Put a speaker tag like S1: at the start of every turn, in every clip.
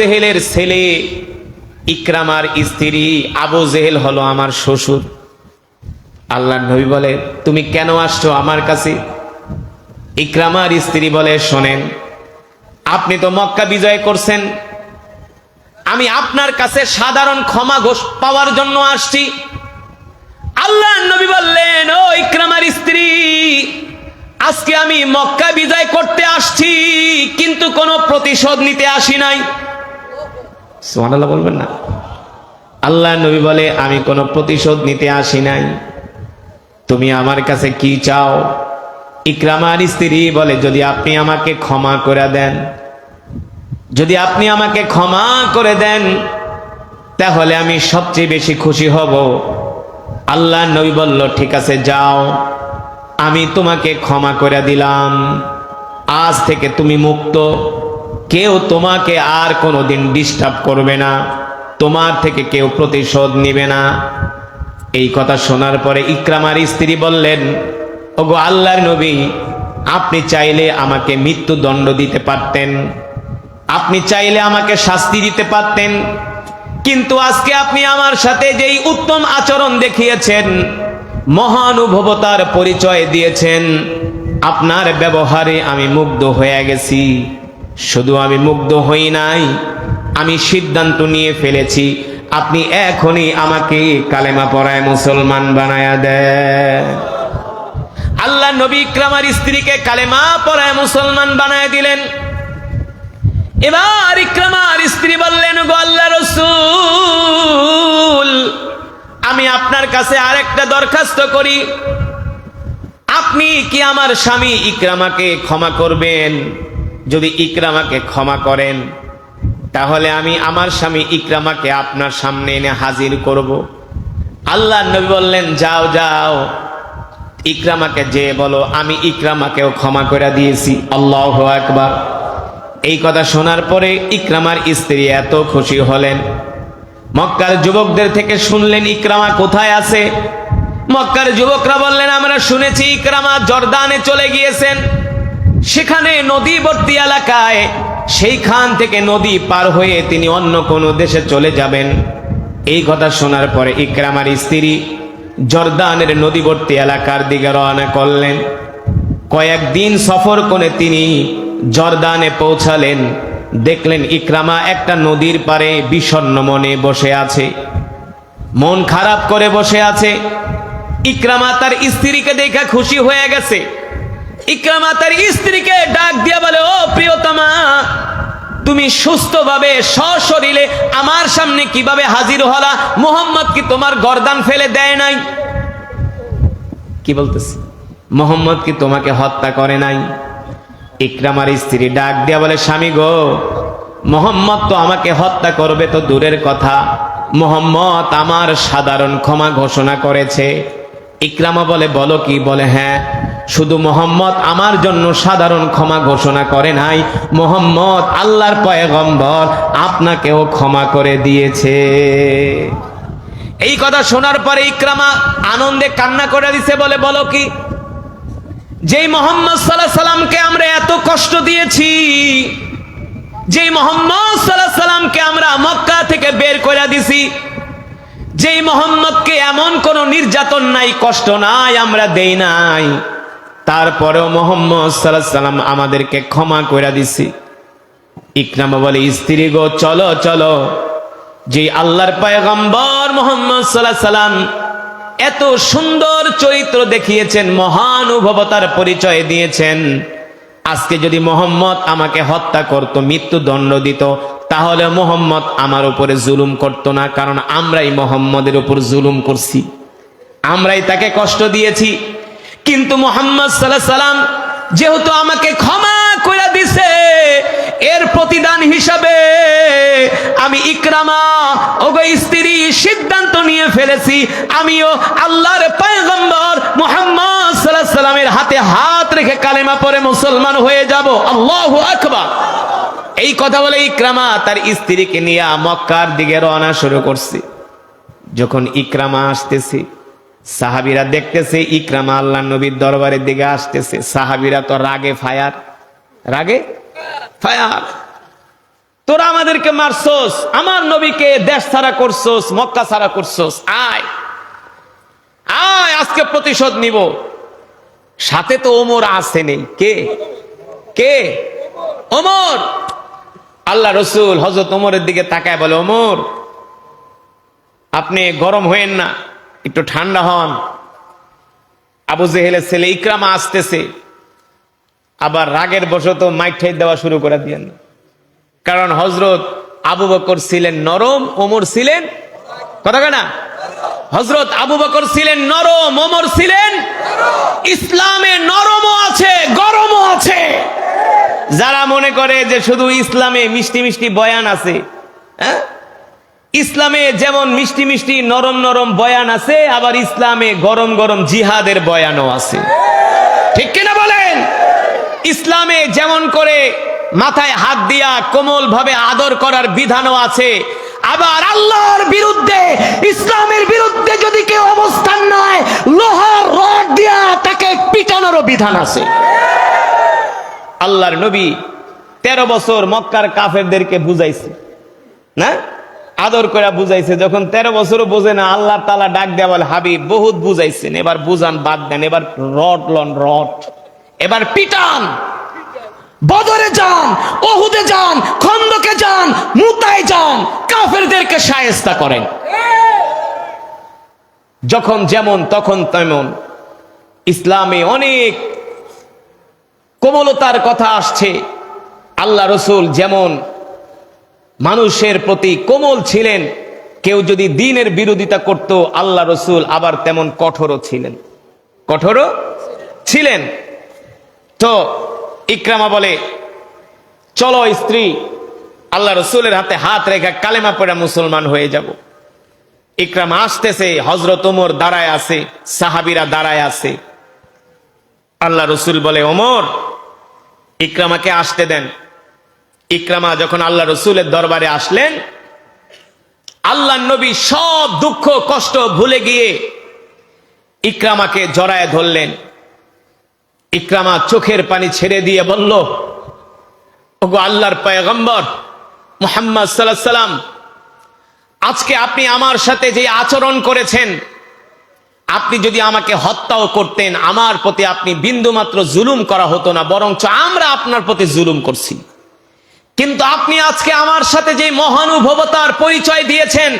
S1: জেহেলের ছেলে ইকরামার স্ত্রী আবু জেহেল হলো আমার শ্বশুর। আল্লাহ নবী বলে, তুমি কেন আসছো আমার কাছে? ইকরামার স্ত্রী বলে, শোনেন, আপনি তো মক্কা বিজয় করছেন। আমি আপনার কাছে সাধারণ ক্ষমা ঘোষ পাওয়ার জন্য আসছি। আল্লাহ নবী বললেন, ও ইকরামার স্ত্রী, আজকে আমি মক্কা বিজয় করতে আসছি, কিন্তু কোনো প্রতিশোধ নিতে আসি নাই। সুবহানাল্লাহ বলবেন না? আল্লাহ নবী বলে, আমি কোনো প্রতিশোধ নিতে আসি নাই। তুমি আমার কাছে কি চাও? ইকরামার স্ত্রী বলে, যদি আপনি আমাকে ক্ষমা করে দেন, যদি আপনি আমাকে ক্ষমা করে দেন, তাহলে আমি সবচেয়ে বেশি খুশি হব। আল্লাহ নবী বলল, ঠিক আছে, যাও। আমি তোমাকে ক্ষমা করে দিলাম। আজ থেকে তুমি মুক্ত। কেউ তোমাকে আর কোনোদিন ডিস্টার্ব করবে না। তোমার থেকে কেউ প্রতিশোধ নিবে না। এই কথা শোনার পরে ইকরামার স্ত্রী বললেন, ওগো আল্লাহর নবী, আপনি চাইলে আমাকে মৃত্যুদণ্ড দিতে পারতেন। আপনি চাইলে আমাকে শাস্তি দিতে পারতেন। কিন্তু আজকে আপনি আমার সাথে যেই উত্তম আচরণ দেখিয়েছেন, মহানুভবতার পরিচয় দিয়েছেন, আপনার ব্যবহারে আমি মুগ্ধ হয়ে গেছি। শুধু আমি মুগ্ধ হই নাই, আমি সিদ্ধান্ত নিয়ে ফেলেছি, আপনি এখনই আমাকে কালেমা পড়ায় মুসলমান বানায়া দেন। আল্লাহ নবী ইকরামার স্ত্রীকে কালেমা পড়ায় মুসলমান বানায় দিলেন। এবার ইকরামার স্ত্রী বললেন, গো আল্লাহ রসুল, আমি আপনার কাছে আরেকটা দরখাস্ত করি। আপনি কি আমার স্বামী ইকরামাকে ক্ষমা করবেন? যদি ইকরামাকে ক্ষমা করেন, তাহলে আমি আমার স্বামী ইকরামাকে আপনার সামনে এনে হাজির করব। আল্লাহ নবী বললেন, যাও যাও। ইকরামাকে যে বলো, আমি ইকরামাকেও ক্ষমা করে দিয়েছি। আল্লাহ একবার এই কথা শোনার পরে ইকরামার স্ত্রী এত খুশি হলেন। মক্কার যুবকদের থেকে শুনলেন, ইকরামা কোথায় আছে? মক্কার যুবকরা বললেন, আমরা শুনেছি ইকরামা জর্দানে চলে গিয়েছেন। সেখানে নদীবর্তী এলাকায়, সেইখান থেকে নদী পার হয়ে তিনি অন্য কোনো দেশে চলে যাবেন। এই কথা শোনার পরে ইকরামার স্ত্রী জর্দানের নদীবর্তী এলাকার দিকে রওনা করলেন। কয়েকদিন সফর করে তিনি জর্দানে পৌঁছালেন। দেখলেন ইকরামা একটা নদীর পারে বিষণ্ণ মনে বসে আছে। মন খারাপ করে বসে আছে। ইকরামা তার স্ত্রীকে দেখে খুশি হয়ে গেছে। ইকরামা তার স্ত্রীকে ডাক দিয়ে বলে, ও প্রিয়তমা, তুমি সুস্থভাবে সশরীরে আমার সামনে কীভাবে হাজির হলা? মোহাম্মদ কি তোমার গরদান ফেলে দেয় নাই? কি বলতেছি? মোহাম্মদ কি তোমাকে হত্যা করে নাই? ইকরামার স্ত্রী ডাক দিয়া বলে, স্বামী গো, মোহাম্মদ তো আমাকে হত্যা করবে তো দূরের কথা। মোহাম্মদ আমার সাধারণ ক্ষমা ঘোষণা করেছে। ইকরামা বলে, বলো কি? বলে হ্যাঁ শুধু মোহাম্মদ আমার জন্য সাধারণ ক্ষমা ঘোষণা করে নাই। মোহাম্মদ আল্লাহর পয়গম্বর আপনাকেও ক্ষমা করে দিয়েছে। এই কথা শোনার পরে ইকরামা আনন্দে কান্না করে দিছে, বলে, বলো কি? যেই মোহাম্মদ সাল্লাহ সাল্লামকে আমরা এত কষ্ট দিয়েছি, যেই মোহাম্মদ সাল্লাহ সাল্লামকে আমরা মক্কা থেকে বের করে দিছি যেই মোহাম্মদকে এমন কোন নির্যাতন নাই, কষ্ট নাই, আমরা দেই নাই। তারপরেও মোহাম্মদ সাল্লাহ সাল্লাম আমাদেরকে ক্ষমা করে দিছি। ইকরামা বলে, স্ত্রী গো, চলো চলো। যে আল্লাহর পায়গম্বর মোহাম্মদ সাল্লাহ সাল্লাম এত সুন্দর চরিত্র দেখিয়েছেন মহানুভবতার পরিচয় দিয়েছেন। আজকে যদি মোহাম্মদ আমাকে হত্যা করত, মৃত্যুদণ্ড দিত তাহলে মোহাম্মদ আমার উপরে জুলুম করতো না, কারণ আমরাই মোহাম্মদের উপর জুলুম করছি। আমরাই তাকে কষ্ট দিয়েছি। কিন্তু মোহাম্মদ সাল্লাহ সাল্লাম যেহেতু আমাকে ক্ষমা করে দিছে, এর প্রতিদান হিসাবে আমি ইকরামা, ওগো স্ত্রী, সিদ্ধান্ত নিয়ে ফেলেছি। আমিও আল্লাহর পয়গম্বর মোহাম্মদ সাল্লাহ সাল্লামের হাতে হাত রেখে কালেমা পরে মুসলমান হয়ে যাব। আল্লাহ আকবার। কথা বলে ইকরামা তার স্ত্রীকে নিয়ে মক্কার দিকে রওনা শুরু করছে। যখন ইকরামা আসতেছে, সাহাবিরা দেখতেছে ইকরামা আল্লাহ নবীর দরবারের দিকে আসতেছে। সাহাবিরা তো রাগে ফায়ার। রাগে? ফায়ার। তোরা আমাদেরকে মারছস, আমার নবীকে দেশ ছাড়া করছস, মক্কা ছাড়া করছস, আয়। আয়, আজকে প্রতিশোধ নিব। সাথে তো ওমর আসে নেই। কে? কে? ওমর! আল্লাহ রসুল হজরত ওমরের দিকে তাকায় বলে, ওমর, আপনি গরম হয়েন না, একটু ঠান্ডা হন। আবু জেহেলের ছেলে ইকরামা আসতেছে, আবার রাগের বশত মাইঠাই দেওয়া শুরু করে দিয়েন কারণ হজরত আবু বকর ছিলেন নরম, ওমর ছিলেন, কথা কেনা হজরত আবু বকর ছিলেন নরম, ওমর ছিলেন, ইসলামে নরমও আছে যারা মনে করে যে শুধু ইসলামে মিষ্টি মিষ্টি বয়ান আছে হ্যাঁ? ইসলামে যেমন মিষ্টি মিষ্টি নরম নরম বয়ান আছে, আবার ইসলামে গরম গরম জিহাদের বয়ানও আছে। ঠিক কিনা বলেন? ইসলামে যেমন করে মাথায় হাত দিয়া কোমল ভাবে আদর করার বিধানও আছে, আবার আল্লাহর বিরুদ্ধে, ইসলামের বিরুদ্ধে যদি কেউ অবস্থান নেয়, লোহার রড দিয়া তাকে পিটানোরও বিধান আছে। আল্লাহর নবী তেরো বছর মক্কার কাফেরদেরকে বুঝাইছে, না? আদর করে বুঝাইছে, যখন তেরো বছরও বোঝে না, আল্লাহ তালা ডাক দেওয়া বলে, হাবিব, বহুত বুঝাইছেন, এবার বুঝান, বাদ দেন, এবার রড লন, রড। এবার পিটান, বদরে যান, ওহুদে যান, খন্দকে যান, মুতায় যান, কাফেরদেরকে সায়স্তা করেন। যখন যেমন, তখন তেমন। ইসলামে অনেক কোমলতার কথা আসছে। আল্লাহ রসুল যেমন মানুষের প্রতি কোমল ছিলেন, কেউ যদি দিনের বিরোধিতা করত, আল্লাহ রসুল আবার তেমন কঠোরও ছিলেন। কঠোরও ছিলেন। তো ইকরামা বলে, চলো স্ত্রী, আল্লাহ রসুলের হাতে হাত রেখা কালেমা পড়া মুসলমান হয়ে যাব। ইকরামা আসতেছে হজরত ওমর দাঁড়ায় আছে, সাহাবিরা দাঁড়ায় আছে। আল্লাহ রসুল বলে, ওমর ইকরামাকে আসতে দেন। ইকরামা যখন আল্লাহ রসুলের দরবারে আসলেন আল্লাহ নবী সব দুঃখ, কষ্ট ভুলে গিয়ে ইকরামাকে জড়ায় ধরলেন। ইকরামা চোখের পানি ছেড়ে দিয়ে বলল, ওগো আল্লাহর পয়গম্বর মোহাম্মদ সাল্লাহ সাল্লাম আজকে আপনি আমার সাথে যে আচরণ করেছেন আপনি যদি আমাকে হত্যাও করতেন, আমার প্রতি আপনি বিন্দুমাত্র জুলুম করা হতো না, বরঞ্চ আমরা আপনার প্রতি জুলুম করছি। কিন্তু আপনি আজকে আমার সাথে যে মহানুভবতার পরিচয় দিয়েছেন,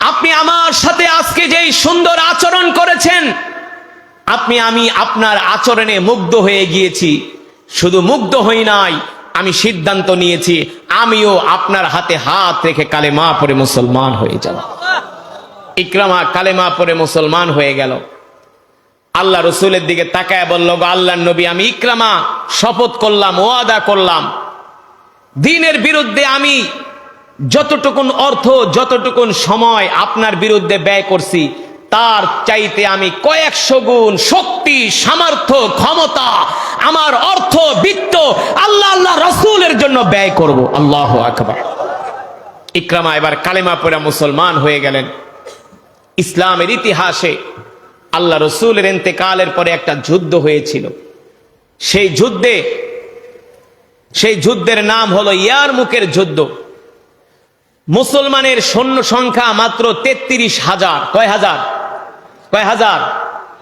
S1: আপনি আমার সাথে আজকে যেই সুন্দর আচরণ করেছেন, আপনি আমি আপনার আচরণে মুগ্ধ হয়ে গিয়েছি। শুধু মুগ্ধ হই নাই, আমি সিদ্ধান্ত নিয়েছি, আমিও আপনার হাতে হাত রেখে কালে মা পরে মুসলমান হয়ে যাব। ইকরামা কালেমা পরে মুসলমান হয়ে গেল। আল্লাহ রসুলের দিকে তাকায় বলল, গো আল্লাহ নবী, আমি ইকরামা, শপথ করলাম, ওয়াদা করলাম। দিনের বিরুদ্ধে আমি যতটুকুন অর্থ, যতটুকুন সময় আপনার বিরুদ্ধে ব্যয় করছি, তার চাইতে আমি কয়েকশো গুণ শক্তি, সামর্থ্য, ক্ষমতা, আমার অর্থ, বিত্ত আল্লাহ আল্লাহ রসুলের জন্য ব্যয় করব। আল্লাহ আকবার। ইকরামা এবার কালেমা পড়া মুসলমান হয়ে গেলেন। ইসলামের ইতিহাসে আল্লাহ রসুলের এতেকালের পরে একটা যুদ্ধ হয়েছিল। সেই যুদ্ধে, সেই যুদ্ধের নাম হলো ইয়ার মুখের যুদ্ধ। মুসলমানের সৈন্য সংখ্যা মাত্র তেত্রিশ হাজার। কয় হাজার? কয় হাজার?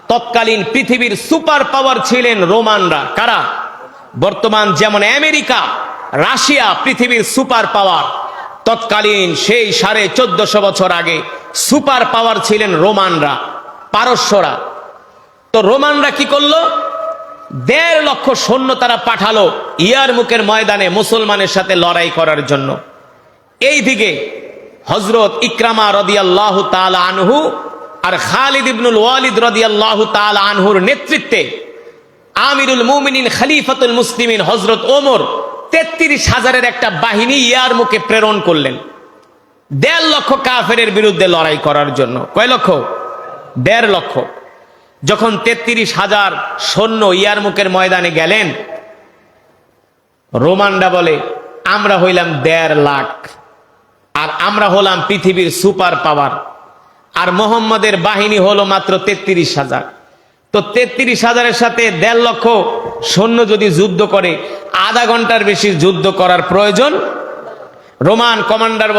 S1: তৎকালীন পৃথিবীর সুপার পাওয়ার ছিলেন রোমানরা। কারা? বর্তমান যেমন আমেরিকা, রাশিয়া পৃথিবীর সুপার পাওয়ার। তৎকালীন সেই সাড়ে চোদ্দশো বছর আগে সুপার পাওয়ার ছিলেন রোমানরা, পারস্যরা। তো রোমানরা কি করল? দেড় লক্ষ সৈন্য তারা পাঠালো ইয়ার মুখের ময়দানে মুসলমানের সাথে লড়াই করার জন্য। এই দিকে হজরত ইকরামা রদিয়াল্লাহ তাল আনহু আর খালিদ ইবনুল ওয়ালিদ রদিয়াল্লাহ তালা আনহুর নেতৃত্বে আমিরুল মুমিনিন খলিফাতুল মুসলিমিন হজরত ওমর তেত্রিশ হাজারের একটা বাহিনী ইয়ার মুখে প্রেরণ করলেন। দেড় লক্ষ কাফেরের বিরুদ্ধে লড়াই করার জন্য। কয় লক্ষ? দেড় লক্ষ। যখন তেত্রিশ হাজার সৈন্য ইয়ার মুখের ময়দানে গেলেন, রোমানরা বলে, আমরা হইলাম দেড় লাখ, আর আমরা হলাম পৃথিবীর সুপার পাওয়ার, আর মোহাম্মদের বাহিনী হলো মাত্র তেত্রিশ হাজার। তো তেত্রিশ হাজারের সাথে দেড় লক্ষ সৈন্য যদি যুদ্ধ করে, আধা ঘণ্টার বেশি যুদ্ধ করার প্রয়োজন? Roman commander